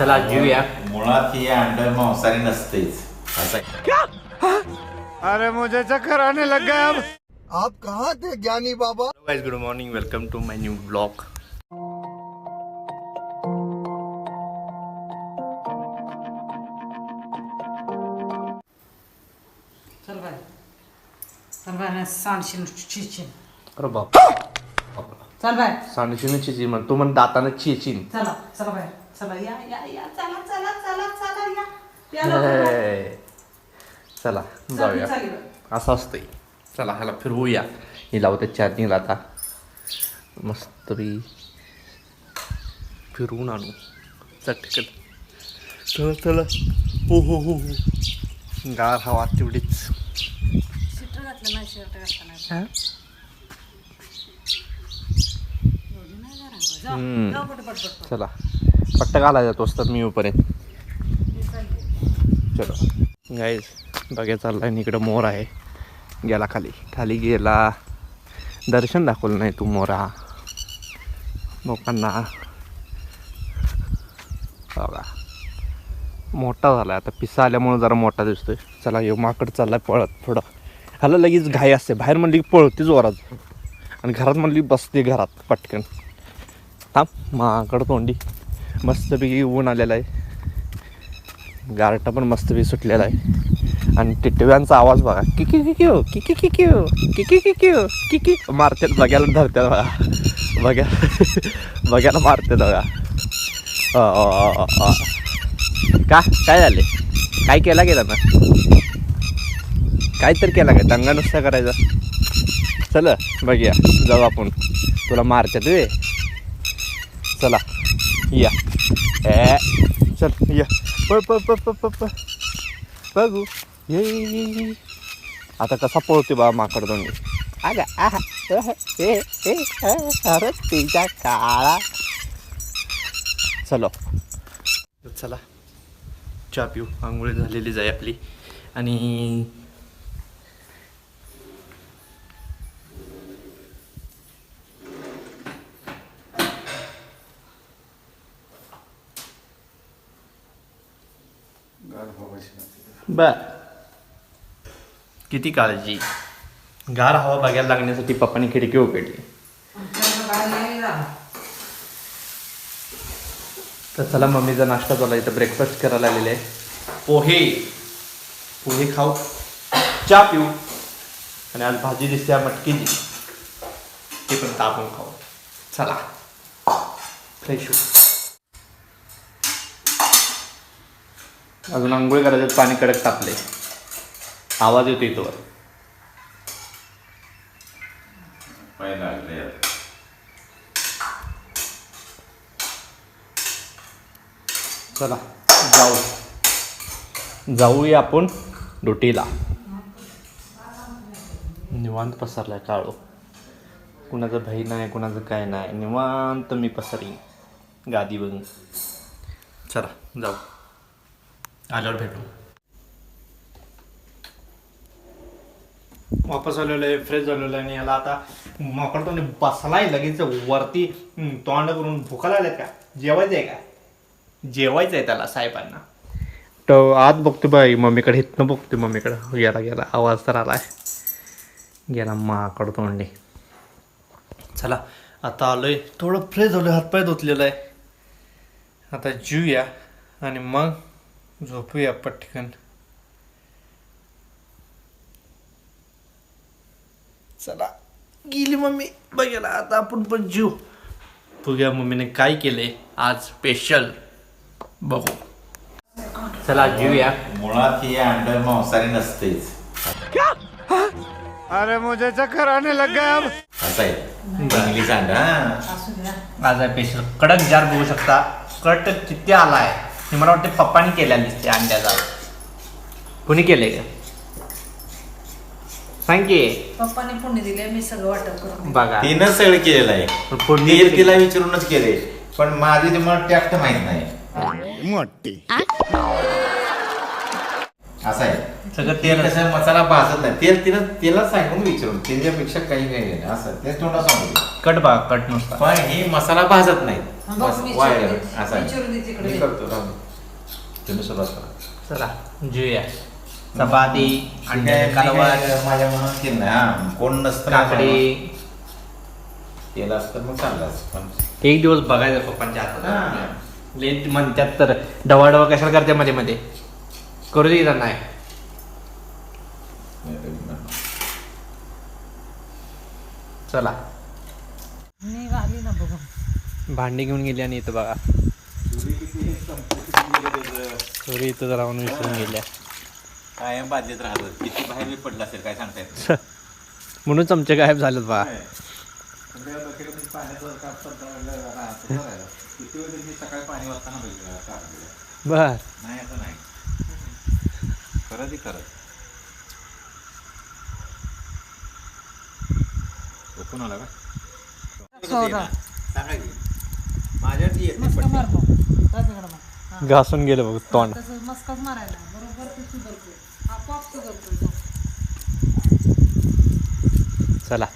चला जेऊया मुळात ही अंड मांसाहारी नसतेच. अरे मुझे चक्कर आने लग गया अब. आप कहाँ थे ज्ञानी बाबा? Guys good morning welcome to my new blog चल बाय. चल बाय सांडशीन चिचिन. अरे बाप. चल बाय. सांडशीन चिची म्हण तू म्हण दातानं चिचिन. चला चला बाय. चला या या या चला चला चला चला या या लवकर. हे. चला जाऊया चालेल. असं असतंय चला ह्याला फिरवूया ही लावते चार्जिंगला आता मस्त बी फिरवून आणू चटकन चला चला हो हो हो हो गार हवा तेवढीच स्वेटर घातलं नाही शर्ट घातलं नाही हा? एवढी नाही जरा. जाऊ, हम्म. जाऊ पट, पट, पट, पट. चला पट्टा घाला जातो तर मी येऊपर्यंत चलो. गाईज बघा चाललाय आणि इकडं मोर आहे. गेला खाली. खाली गेला. दर्शन दाखवलं नाही तू मोरा. लोकांना. बघा. मोठा झाला आता. पिसा आल्यामुळं जरा मोठा दिसतोय. चला येऊ माकड चाललाय पळत थोडं ह्याला लगेच घाई असते. बाहेर म्हणली की पळते जोरात. आणि घरात म्हणली बसते घरात पटकन. थांब माकड तोंडी. मस्तपैकी ऊन आलेला आहे गारटा पण मस्तपैकी सुटलेला आहे आणि टिटव्यांचा आवाज बघा किकी किक्यू किकी किक्यू किकी किक्यू किकी मारतात बघायला धरतात बघा बघ्या बघ्याला मारतात बघा अ, का काय झाले काय केला गेला ना काय तर केला काय दंगा नुसता करायचा चल बघूया जाऊ आपण तुला मारतात वे चला या ए चल या पळ पळ पळ पळ पळ पळ बघू ये ये, ये, ये. आता कसा पळते बा माकड दोंडी अगा आहा अह, ए ए अरे तिच्या काळा चलो चला चहा पिऊ आंघोळी झालेली जाय आपली आणि बर. किती काळजी? गार हवा बघायला लागण्यासाठी पप्पाने खिडकी उघडली. तर चला मम्मीचा नाश्ता चालला इथं ब्रेकफास्ट करायला आलेले पोहे. पोहे खाऊ. चहा पिऊ. आणि आज भाजी दिसते मटकी मटकीची ते पण तापून खाऊ. चला. फ्रेश होऊ. अजून आंघोळ करायचं पाणी कडक तापले आवाज येतो इथं वर पाय लागले आता. चला जाऊ. जाऊया आपण डोटीला. निवांत पसरलाय काळो. कुणाचं भय नाही कुणाचं काय नाही निवांत मी पसरीन. गादी बघून. चला जाऊ. आल्यावर भेटू. वापस आलेलो आहे फ्रेश झालेलो आहे आणि याला आता मोकळ तोंड बसलाय लगेच वरती तोंड करून भुका लागल्यात का? जेवायचं आहे का? जेवायचं आहे त्याला साहेबांना. तो आत बघतो बाई मम्मीकडे इथनं बघतो मम्मीकडे. गेला गेला आवाज तर आलाय. गेला माकड तोंडे. चला आता आलोय. थोडं फ्रेश झालं हातपाय धुतलेलं आहे. आता जीवया आणि मग झोपूया पटकन. चला गेली मम्मी. बघायला आता आपण पण जीव. बघूया मम्मीने काय केलंय आज स्पेशल बघू. चला जीवया मुळात ही अंड मांसाहारी नसतेच. अरे मुझे चक्कर आने लग गया अब. असं हा. आज आहे स्पेशल कडक जार बघू शकता. कट किती आलाय? हे मला वाटते पप्पानी केलेला दिसते अंड्याचा. कुणी केलंय का? सांग की. पप्पाने पुण्य दिले मी सगळं वाटप करून दिलं. बघा. तिनं सगळं केलेलं आहे. पण ते. तिला विचारूनच केले पण माझी तुम्हाला टॅक्ट माहीत नाही. मोटी असं आहे. सगळं ते तेल कसं मसाला भाजत नाही. तेल तिला तेला सांगून विचारून. त्याच्यापेक्षा काही काही नाही असं. ते तोंडा सांगू. कट बा कट नुसता. पण हे मसाला भाजत नाही. असं. आहे. मी करतो. राहू दे. तुम्ही सुरुवात करा. चला जेऊया चपाती अंडे काय- मी कालवण. काय माझ्या मनात केलं नाही. हा कोण नसतं ना काकडी. तेल असतं मग चाललं असतं. पण एक दिवस बघायचं पप्पांच्या हातात. लेट म्हणतात तर डवा डवा कशाला करते मध्ये मध्ये? करू दे इथं नाही. चला. ना भांडी घेऊन गेली आणि इथं बघा. चोरी इथं जरा म्हणून विसरून गेल्या. कायम बादलीत राहत किती बाहेर बी पडलं असेल काय सांगता येत नाही. म्हणून चमचे गायब झालेत बा. बर. नाही असं नाही. खरं ती खरं ओकून आला का? मस्का तिकडं मग. हा. घासून गेलं बघ तोंड. तसं मस्काच मारायला. बरोबर ते सुधरतो आपोआप सुधरतो चला.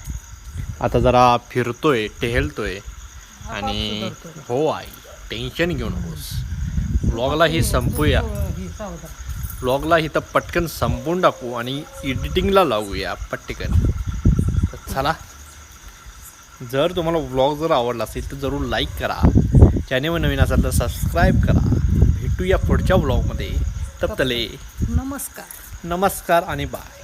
आता जरा फिरतोय टेहलतोय. आणि. हो आई टेन्शन घेऊ नकोस. ब्लॉगला ही संपूया. ही सावधान. ब्लॉगला इथं पटकन संपवून टाकू आणि एडिटिंगला लावूया पटकन. तर चला. जर तुम्हाला ब्लॉग जर आवडला असेल तर जरूर लाईक करा. चॅनेल नवीन असाल तर सबस्क्राईब करा. भेटूया पुढच्या ब्लॉगमध्ये तप्तले नमस्कार. नमस्कार आणि बाय